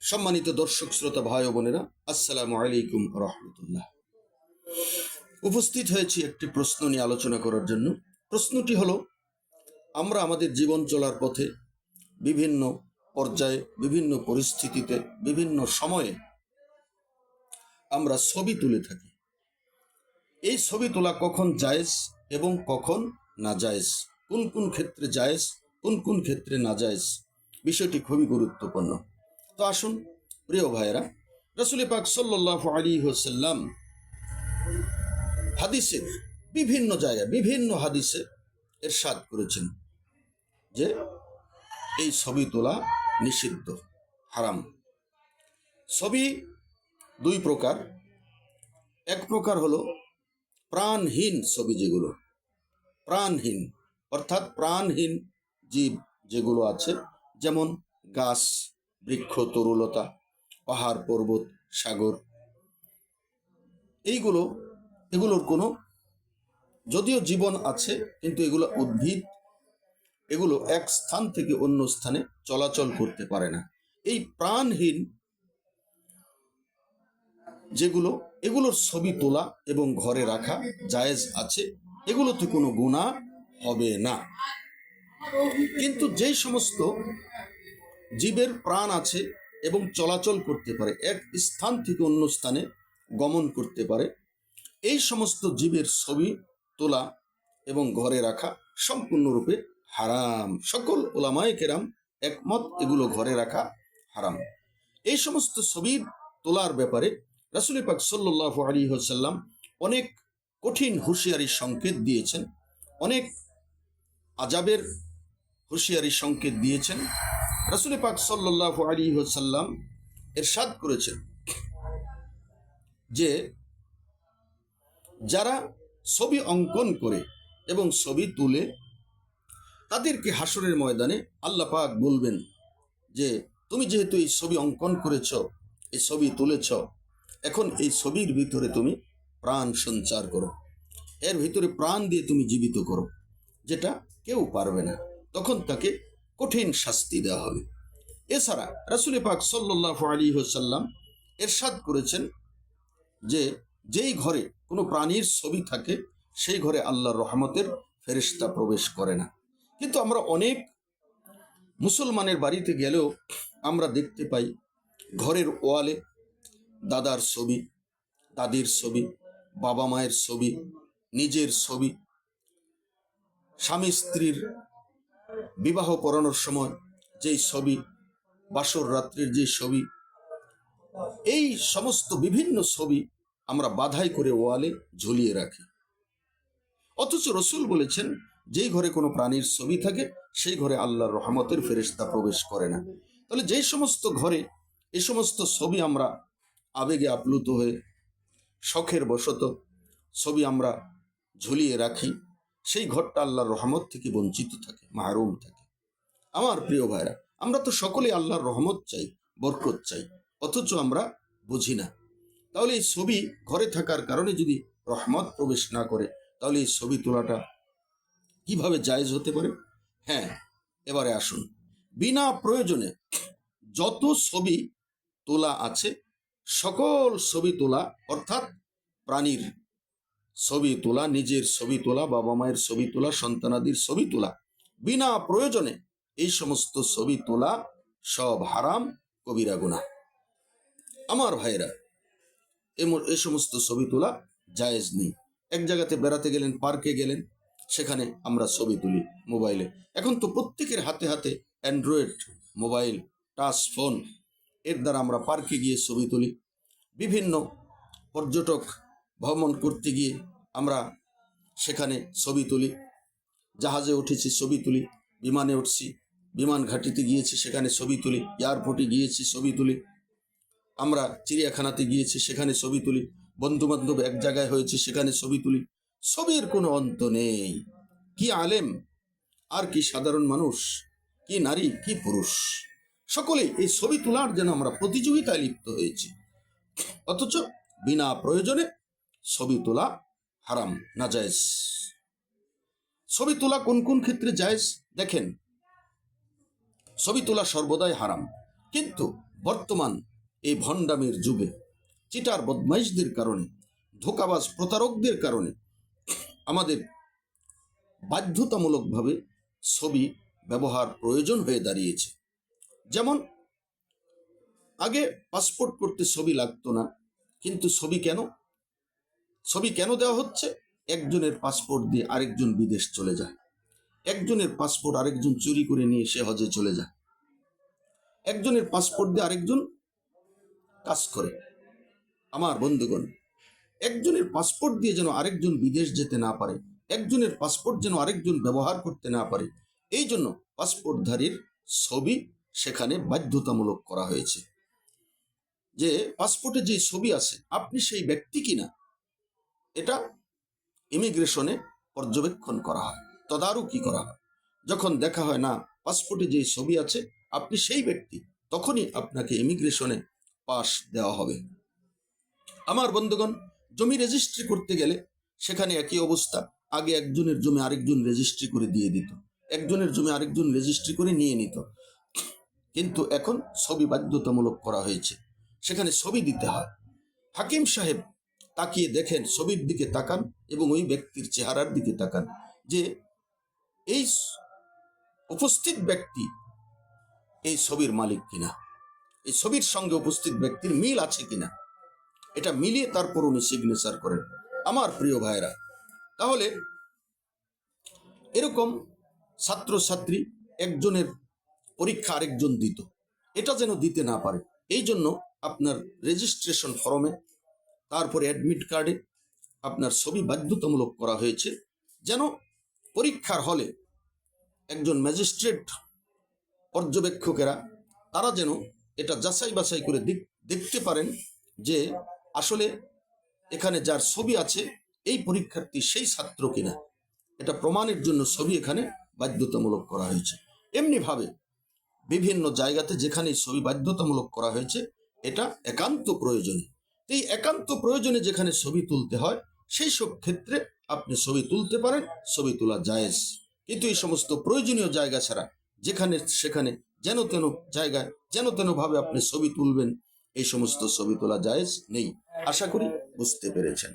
সম্মানিত দর্শক, শ্রোতা, ভাই বোনেরা, আসসালামু আলাইকুম রহমতুল্লাহ। উপস্থিত হয়েছি একটি প্রশ্ন নিয়ে আলোচনা করার জন্য। প্রশ্নটি হলো, আমরা আমাদের জীবন চলার পথে বিভিন্ন পর্যায়ে, বিভিন্ন পরিস্থিতিতে, বিভিন্ন সময়ে আমরা ছবি তুলে থাকি। এই ছবি তোলা কখন জায়েজ এবং কখন না জায়েজ? কোন কোন ক্ষেত্রে জায়েজ? কোন কোন ক্ষেত্রে না জায়েজ বিষয়টি খুবই গুরুত্বপূর্ণ। তো আসুন, প্রিয় ভাইয়েরা, রসুল পাক সাল্লাহ আলী হোসাল্লাম হাদিসের বিভিন্ন জায়গায়, বিভিন্ন হাদিসে এরশাদ করেছেন যে এই ছবি তোলা নিষিদ্ধ, হারাম। ছবি দুই প্রকার। এক প্রকার হলো প্রাণহীন ছবি যেগুলো, প্রাণহীন, অর্থাৎ প্রাণহীন জীব যেগুলো আছে, যেমন গাছ, বৃক্ষ, তরুলতা, পাহাড়, পর্বত, সাগর। এইগুলো, এগুলোর কোনো, যদিও জীবন আছে, কিন্তু এগুলো উদ্ভিদ, এগুলো এক স্থান থেকে অন্য স্থানে চলাচল করতে পারে না। এই প্রাণহীন যেগুলো, এগুলোর ছবি তোলা এবং ঘরে রাখা জায়েজ আছে, এগুলোতে কোনো গুণা হবে না। কিন্তু যেই সমস্ত জীবের প্রাণ আছে এবং চলাচল করতে পারে, এক স্থান থেকে অন্য স্থানে গমন করতে পারে, এই সমস্ত জীবের ছবি তোলা এবং ঘরে রাখা সম্পূর্ণরূপে হারাম। সকল ওলামায় কেরাম একমত, এগুলো ঘরে রাখা হারাম। এই সমস্ত ছবির তোলার ব্যাপারে রাসুল পাক সাল্লাহ আলী হোসাল্লাম অনেক কঠিন হুঁশিয়ারি সংকেত দিয়েছেন, অনেক আজাবের হুঁশিয়ারি সংকেত দিয়েছেন। রাসুল পাক সাল্লাহ আলী হোসাল্লাম এরশাদ করেছেন যে যারা ছবি অঙ্কন করে এবং ছবি তুলে, তাদেরকে হাসরের ময়দানে আল্লাহ পাক বলবেন যে, তুমি যেহেতু এই ছবি অঙ্কন করেছ, এই ছবি তুলেছ, এখন এই ছবির ভিতরে তুমি প্রাণ সঞ্চার করো। এর ভিতরে প্রাণ দিয়ে তুমি জীবিত করো, যেটা কেউ পারবে না। তখন তাকে কঠিন শাস্তি দেওয়া হবে। এছাড়া রাসুল পাক সাল্লাহ আলী হোসাল্লাম এরশাদ করেছেন যে, যেই ঘরে কোনো প্রাণীর ছবি থাকে, সেই ঘরে আল্লাহর রহমতের ফেরিস্তা প্রবেশ করে না। কিন্তু আমরা অনেক মুসলমানের বাড়িতে গেলেও আমরা দেখতে পাই, ঘরের ওয়ালে দাদার ছবি, দাদির ছবি, বাবা মায়ের ছবি, নিজের ছবি স্বামী স্ত্রীর বিবাহ পড়ানোর সময় যেই ছবি, বাসর রাত্রির যে ছবি, এই সমস্ত বিভিন্ন ছবি আমরা বাধাই করে ওয়ালে ঝুলিয়ে রাখি। অথচ রসুল বলেছেন, যেই ঘরে কোনো প্রাণীর ছবি থাকে, সেই ঘরে আল্লাহর রহমতের ফেরেস্তা প্রবেশ করে না। তাহলে যেই সমস্ত ঘরে এ সমস্ত ছবি আমরা আবেগে আপ্লুত হয়ে, শখের বশত ছবি আমরা ঝুলিয়ে রাখি সেই ঘরটা আল্লাহর রহমত থেকে বঞ্চিত থাকে, মাহরুম থাকে। আমার প্রিয় ভাইরা, আমরা তো সকলে আল্লাহর রহমত চাই, বরকত চাই, অথচ আমরা বুঝি না। তাহলে এই ছবি ঘরে থাকার কারণে যদি রহমত প্রবেশ না করে, তাহলে এই ছবি তোলাটা কীভাবে জায়জ হতে পারে? হ্যাঁ এবারে আসুন। বিনা প্রয়োজনে যত ছবি তোলা আছে, সকল ছবি তোলা অর্থাৎ প্রাণীর ছবি তোলা, নিজের ছবি তোলা, বাবা মায়ের ছবি তোলা, সন্তানাদির ছবি তোলা। বিনা প্রয়োজনে এই সমস্ত ছবি তোলা সব হারাম, কবিরা গুণা আমার ভাইরা এই সমস্ত ছবি তোলা জায়েজ নেই। এক জায়গাতে বেড়াতে গেলেন, পার্কে গেলেন, সেখানে আমরা ছবি তুলি মোবাইলে। এখন তো প্রত্যেকের হাতে হাতে অ্যান্ড্রয়েড মোবাইল, টাচ ফোন, এর দ্বারা আমরা পার্কে গিয়ে ছবি তুলি। বিভিন্ন পর্যটক ভ্রমণ করতে গিয়ে আমরা সেখানে ছবি তুলি, জাহাজে উঠেছি, ছবি তুলি, বিমানে উঠছি, বিমান ঘাটিতে গিয়েছি, সেখানে ছবি তুলি, এয়ারপোর্টে গিয়েছি, ছবি তুলি। আমরা চিড়িয়াখানাতে গিয়েছি, সেখানে ছবি তুলি। বন্ধু বান্ধব এক জায়গায় হয়েছে, সেখানে ছবি তুলি। ছবির কোনো অন্ত নেই। কি আলেম, আর কি সাধারণ মানুষ, কি নারী, কি পুরুষ। সকলেই এই ছবি তোলার যেন আমরা প্রতিযোগিতায় লিপ্ত হয়েছি। অথচ বিনা প্রয়োজনে ছবি তোলা হারাম না জায়েজ ছবি তোলা কোন কোন ক্ষেত্রে জায়েজ? দেখেন, ছবি তোলা সর্বদাই হারাম। কিন্তু বর্তমান এই ভণ্ডামের যুগে, চিটার বদমাইশদের কারণে, ধোকাবাজ প্রতারকদের কারণে আমাদের বাধ্যতামূলকভাবে ছবি ব্যবহার প্রয়োজন হয়ে দাঁড়িয়েছে। যেমন, আগে পাসপোর্ট করতে ছবি লাগতো না, কিন্তু ছবি কেন? ছবি কেন দেওয়া হচ্ছে? একজনের পাসপোর্ট দিয়ে আরেকজন বিদেশ চলে যায়। একজনের পাসপোর্ট আরেকজন চুরি করে নিয়ে সে হজে চলে যায়। একজনের পাসপোর্ট দিয়ে আরেকজন কাজ করে। আমার বন্ধুগণ, একজনের পাসপোর্ট দিয়ে যেন আরেকজন বিদেশ যেতে না পারে, একজনের পাসপোর্ট যেন আরেকজন ব্যবহার করতে না পারে, এই জন্য পাসপোর্টধারীর ছবি সেখানে বাধ্যতামূলক করা হয়েছে। যে পাসপোর্টে যে ছবি আছে, আপনি সেই ব্যক্তি কিনা এটা ইমিগ্রেশনে পর্যবেক্ষণ করা হয়, তদারকি করা হয়। যখন দেখা হয়, না, পাসপোর্টে যে ছবি আছে, আপনি সেই ব্যক্তি, তখনই আপনাকে ইমিগ্রেশনে পাস দেওয়া হবে। আমার বন্ধুগণ, জমি রেজিস্ট্রি করতে গেলে সেখানে একই অবস্থা, আগে একজনের জমি আরেকজন রেজিস্ট্রি করে দিয়ে দিত, একজনের জমি আরেকজন রেজিস্ট্রি করে নিয়ে নিত। কিন্তু এখন ছবি বাধ্যতামূলক করা হয়েছে, সেখানে ছবি দিতে হয়। হাকিম সাহেব তাকিয়ে দেখেন, ছবির দিকে তাকান এবং ওই ব্যক্তির চেহারার দিকে তাকান যে এই উপস্থিত ব্যক্তি এই ছবির মালিক কিনা? এই ছবির সঙ্গে উপস্থিত ব্যক্তির মিল আছে কিনা? এটা মিলিয়ে তারপর উনি সিগনেচার করেন। আমার প্রিয় ভাইরা তাহলে এরকম ছাত্রছাত্রী একজনের পরীক্ষা আরেকজন দিত। এটা যেন দিতে না পারে। এই জন্য আপনার রেজিস্ট্রেশন ফর্মে তারপরে অ্যাডমিট কার্ডে আপনার ছবি বাধ্যতামূলক করা হয়েছে, যেন পরীক্ষার হলে একজন ম্যাজিস্ট্রেট পর্যবেক্ষকেরা, তারা যেন এটা যাচাই বাছাই করে দেখ- দেখতে পারেন যে আসলে এখানে যার ছবি আছে, এই পরীক্ষার্থী সেই ছাত্র কিনা। এটা প্রমাণের জন্য ছবি এখানে বাধ্যতামূলক করা হয়েছে। এমনিভাবে বিভিন্ন জায়গাতে যেখানে ছবি বাধ্যতামূলক করা হয়েছে, এটা একান্ত প্রয়োজনে এই একান্ত প্রয়োজনে যেখানে ছবি তুলতে হয়, সেই সব ক্ষেত্রে আপনি ছবি তুলতে পারেন, ছবি তোলা জায়েজ। কিন্তু এই সমস্ত প্রয়োজনীয় জায়গা ছাড়া যেখানে, সেখানে যেন তেন জায়গায়, যেন তেনভাবে আপনি ছবি তুলবেন, এই সমস্ত ছবি তোলা জায়েজ নেই। আশা করি বুঝতে পেরেছেন।